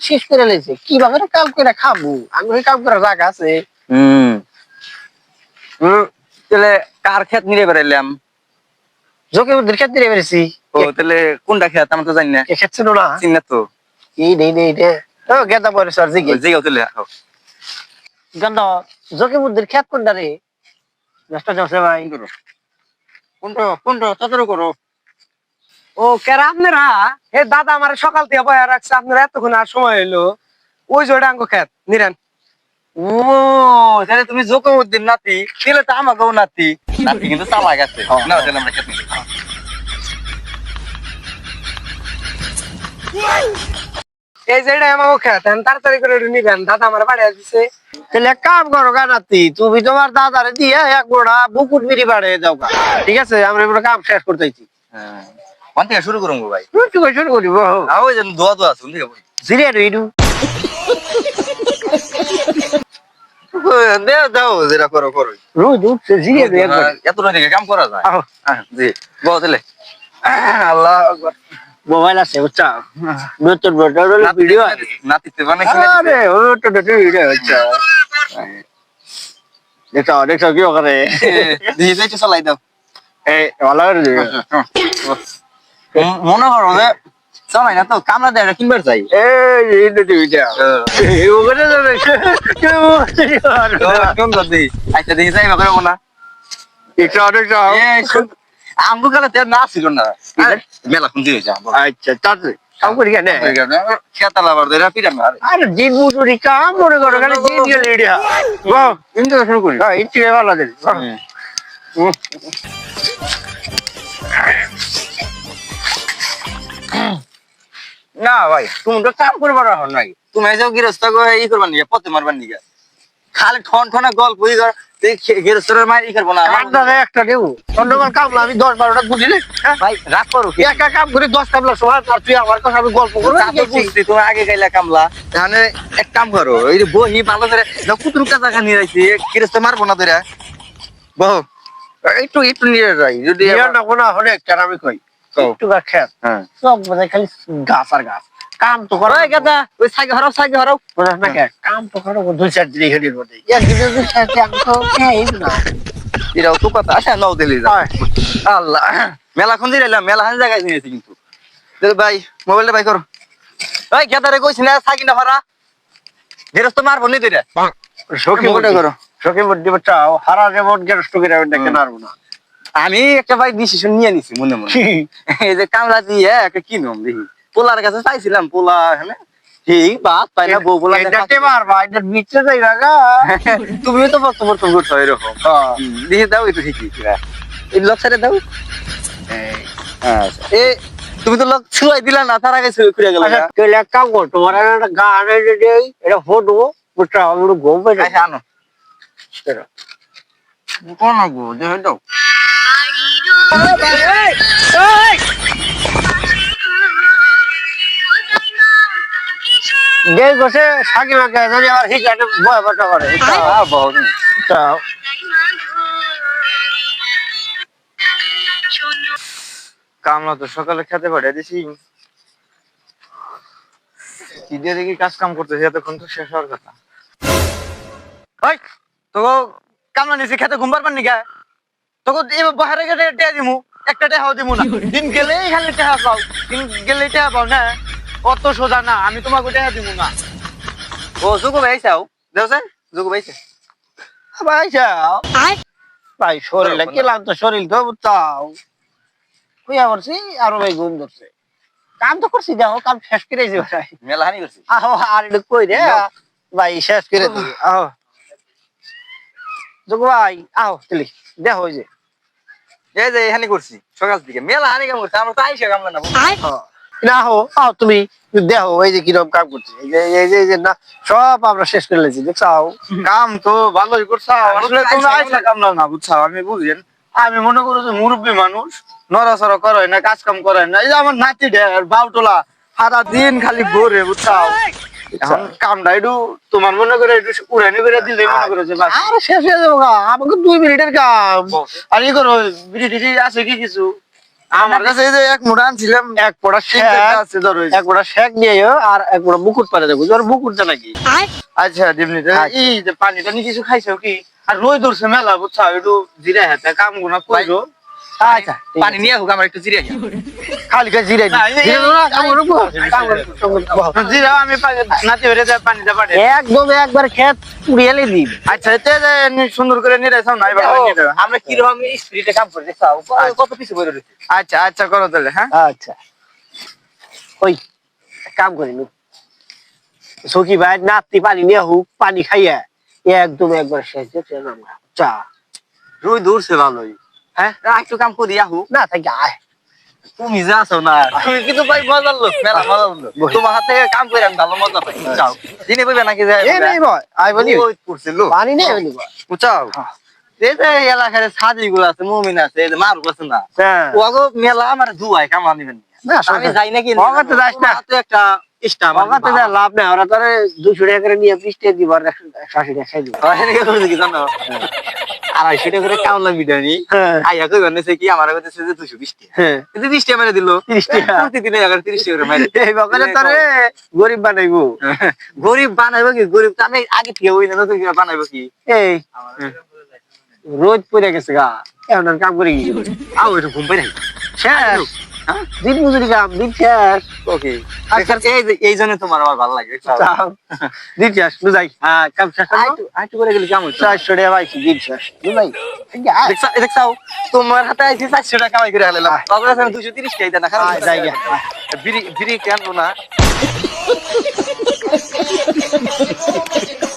শেষ করে লেছে। কীভাবে কাম করে খাব? আমি কাম করে জায়গা আছে। হুম। হুম তাহলে কার ক্ষেত নিয়ে বেড়াইলাম? জোকে ওদের ক্ষেত্রে দিয়ে বেরিয়েছি ও তাহলে কোনটা ক্ষেত? আমি তো জানি না। কে খেচ্ছে না। চিনি না তো। এই নেই নেই রে ও গেদা পরে স্যার জিগে। ওই জায়গাও তাহলে আহ, গন্ধ জোকে বুদ্ধির খেত কোনটা রে? যাচ্ছে ভাই। কোনটা কোনটা তাড়াতাড়ি করো। ও কেরা আপনারা? হে দাদা আমার সকাল থেকে বয়া রাখছে আপনারা এতক্ষণ আর সময় হইল। ওই জোড়া আঙ্গ খেত নিরেন। ও তাহলে তুমি জোকম উদ্দিন নাতি তাহলে তো আমাকেও নাতি। নাতি কিন্তু চালা গেছে না তাহলে আমরা ক্ষেত নিয়ে যাই। এই আমাকে খেত তাড়াতাড়ি করে নিবেন। দাদা আমার বাড়ি আসছে। তাহলে এক কাম করো গানাতি তুমি তোমার দাদারে দিয়ে এক গোড়া বুকুট বিড়ি বাড়িয়ে দাও গা। ঠিক আছে? আমরা কাম শেষ করতেছি হ্যাঁ। কোন থেকে শুরু করুন ভাই। করে শুরু করিব আও ওই যে দোয়া দোয়া শুন থেকে জিরিয়া রইডু দেও দাও যেটা করো করো। রোজ উঠছে জিরিয়া রই একবার এত কাম করা যায়? হ্যাঁ, জি বল তাহলে। আল্লাহ আকবার। মোবাইল আছে বুঝছা? নতুন নাতি- ভিডিও নাতিতে আরে ও তো ভিডিও হচ্ছে দেখো দেখো কি করে। দিয়ে যাইতে চালাই দাও। এই ভালো করে মনে করো যে চালাই না তো কামলা দেয় কিনবার চাই। এই কোন দি আচ্ছা দেখি যাই বাবা না। একটু অনেক আমগো কালে তেল না ছিল না। মেলা খুঁজি হয়েছে আচ্ছা তাতে কাম করি কেন? না ভাই তুমি তো কাম করবার হন নাই। তুমি যাও গৃহস্থ ই করবার নিগে পথে মারবার নিগে। খালি ঠন ঠনা গল্প ই কর গৃহস্থের মার ই করব না। একটা দেবো অন্যবার কামলা আমি দশ বারোটা বুঝিলে ভাই রাগ করো কি? একা কাম করে দশ কামলা সময় আর তুই আমার কথা আমি গল্প করব বুঝছি, তুমি আগে গাইলা কামলা। তাহলে এক কাম করো এই যে বহি ভালো করে কুতুর কাঁচা খানি রাখছি গৃহস্থ মারবো না ধরে বহ একটু একটু নিয়ে যাই যদি না কোনো অনেক আমি কই। খেত। হ্যাঁ। সব বোঝাই খালি গাছ আর গাছ। কাম তো করো। ওই গাদা ওই সাইকে হরাও সাইকে হরাও না কে? কাম তো করো দুই চার দিন এখানে মধ্যে একদিনে দুই চার দিন তো খেয়ে না। এটাও তো কথা আসা নাও দিলি আল্লাহ মেলা খুঁজি রাইলাম মেলা হানি জায়গায় নিয়েছি কিন্তু। ভাই মোবাইলটা ভাই করো। ওই গেদারে কইছি না না হরা মারবো নি তুই সখী মোবাইলটা মোটে করো। সখী মোটে হারা যেমন গেরস্ত করে আমি ডেকে না। আমি একটা ভাই ডিসিশন নিয়ে নিছি মনে মনে। এই যে কামলা দিয়ে একটা কিনুম দেখি। পোলার কাছে চাইছিলাম পোলা হ্যাঁ? ঠিক বাদ পাই না বউ পোলা এটাতে মারবা এটা নিচে যাই তুমিও তো প্রথম প্রথম করছ এরকম। দিয়ে দাও একটু ঠিকই। এই লক সাইডে দাও। এ তুমি তো লক ছুয়াই দিলা না তার আগে ছুঁয়ে খুলে গেল আচ্ছা তুই এক কাম কর তোমার একটা গান এনে দেই এটা ফটো বুঝছ আমি একটু ঘুম পেয়ে আচ্ছা আনো। কোন গো দেহ দাও। দেই বসে সাকি মাকে জানি আবার হিসাবে ভয় বাটা করে আ বহুত তা কামলা তো সকালে খেতে পাঠিয়ে দিছি। কি দিয়ে দেখি কাজ কাম করতেছি এতক্ষণ তো শেষ হওয়ার কথা। ওই তো কামলা নিছি খেতে ঘুম পারবার নিকা? তোকে এই বাহারে গেলে টেয়া দিমু একটা টেহাও দিমু না। দিন গেলেই খালি টেহা পাও দিন গেলেই টেহা পাও না। অত সোজা না আমি তোমাকে টেহা দিমু না। ও জুগু ভাই চাও? দেওছে জুগু ভাইছে ভাই যাও ভাই শরীরে তো শরীর তো বুঝছাও কুইয়া করছি আরও ভাই ঘুম ধরছে। কাম তো করছি দেখো কাম শেষ করে দিছি ভাই। মেলা হানি করছি আহো আর একটু কই রে? ভাই শেষ করে দিই। আহো। যোগ ভাই আহো চলি। দেখো ওই যে এই যে এখানে করছি সকাল থেকে মেলা হানি কাম করছি আমরা তো আইসা কামলা না না হো আও তুমি দেখো ওই যে কীরকম কাম করছে। এই যে এই যে এই যে না সব আমরা শেষ করে লেছি দেখছাও? কাম তো ভালোই করছ আসলে তোমরা আইসা কামলা না বুঝছ আমি বুঝেন আমি মনে করো যে মুরব্বী মানুষ নড়াচড়া করে না কাজ কাম করে না। এই যে আমার নাতি ঢের বাউটোলা সারা দিন খালি ঘুরে বুঝছাও? এখন কামটা একটু তোমার মনে করে একটু উড়ানি করে দিলে মনে করে যে বাস। আরে শেষ হয়ে যাব গা আমাকে দুই মিনিটের কাম। আর ই করো বিড়ি আছে কি কিছু? আমার কাছে এই যে এক মুঠা আনছিলাম এক পোড়া শেক আছে ধরো। এক পোড়া শেক নিয়ে আর এক পোড়া মুকুট পারে দেখো তোর মুকুটটা নাকি? আচ্ছা দিমনি আচ্ছা। এই যে পানিটা নি কিছু খাইছো কি? আর রই ধরছে মেলা বুঝছ? একটু জিরা হাতে কাম গুনা কইরো আচ্ছা পানি নিয়ে হোক আমার একটু জিরা খালি আমি নাতি হয়ে যায় একদম একবার খেত আচ্ছা এতে সুন্দর করে নিয়ে না। স্পিরিটে কাম করি দেখছ? কত পিছু রয়েছে। আচ্ছা আচ্ছা করো তাহলে হ্যাঁ? আচ্ছা। ওই কাম করি নু। সখী ভাই নাতি পানি নিয়ে হুক পানি খাইয়া একদম একবার শেষ দেখছি আমরা। চা। রুই দূরছে ভালোই। হ্যাঁ একটু কাম করি আহু না থাকি আয় তুমি যা আছো না তুমি কিন্তু ভাই মজার লোক মেলা মজার লোক তোমার হাতে কাম করে আমি ভালো মজা পাই যাও দিনে বইবে নাকি যে এ নেই বয় আয় বলি ওই পড়ছে পানি নেই বলি বুঝাও এই যে এলাকারগুলো আছে মুমিন আছে এই যে মারুক আছে না হ্যাঁ ওগো মেলা আমার দুয়াই কামা নিবেন না আমি যাই নাকি যাস না। তো একটা লাভ নেই ওরা তোরে দুশো টাকা করে নিয়ে পিসতে দিব আর একশো একশো আশি টাকা খাই দিব কি জানো আড়াইশো টাকা করে কামলা বিরিয়ানি হ্যাঁ। আইয়া কই কি? আমার কাছে যে দুশো বিশ টাকা। হ্যাঁ। কিন্তু বিশ টাকা মেরে দিল। প্রতিদিনে তিরিশ টাকা করে মেরে এই বকালে তোরে গরিব বানাইবো। গরিব বানাইবো কি? গরিব তো আমি আগে থেকে ওই না নতুন বানাইবো কি? এই। রোজ পড়ে গেছে গা। এখন আর কাম করে গিয়ে আও একটু ঘুম পাই নাই। শেষ দিন মজুরি কাম দিন শেষ। ওকে এই এই জন্য তোমার আমার ভালো লাগে চাও। দিন শেষ বুঝাই হ্যাঁ কাম শেষ আইটু করে গেলে হতো? চারশো টাকা পাইছি দিন শেষ। বুঝাই দেখছা- দেখছাও তোমার হাতে আইছি চারশো টাকা কামাই করে হালাইলাম। তবে আমি দুশো তিরিশ টাকা দেয় না? খারাপ যাই। বিড়ি বিড়ি কেন না?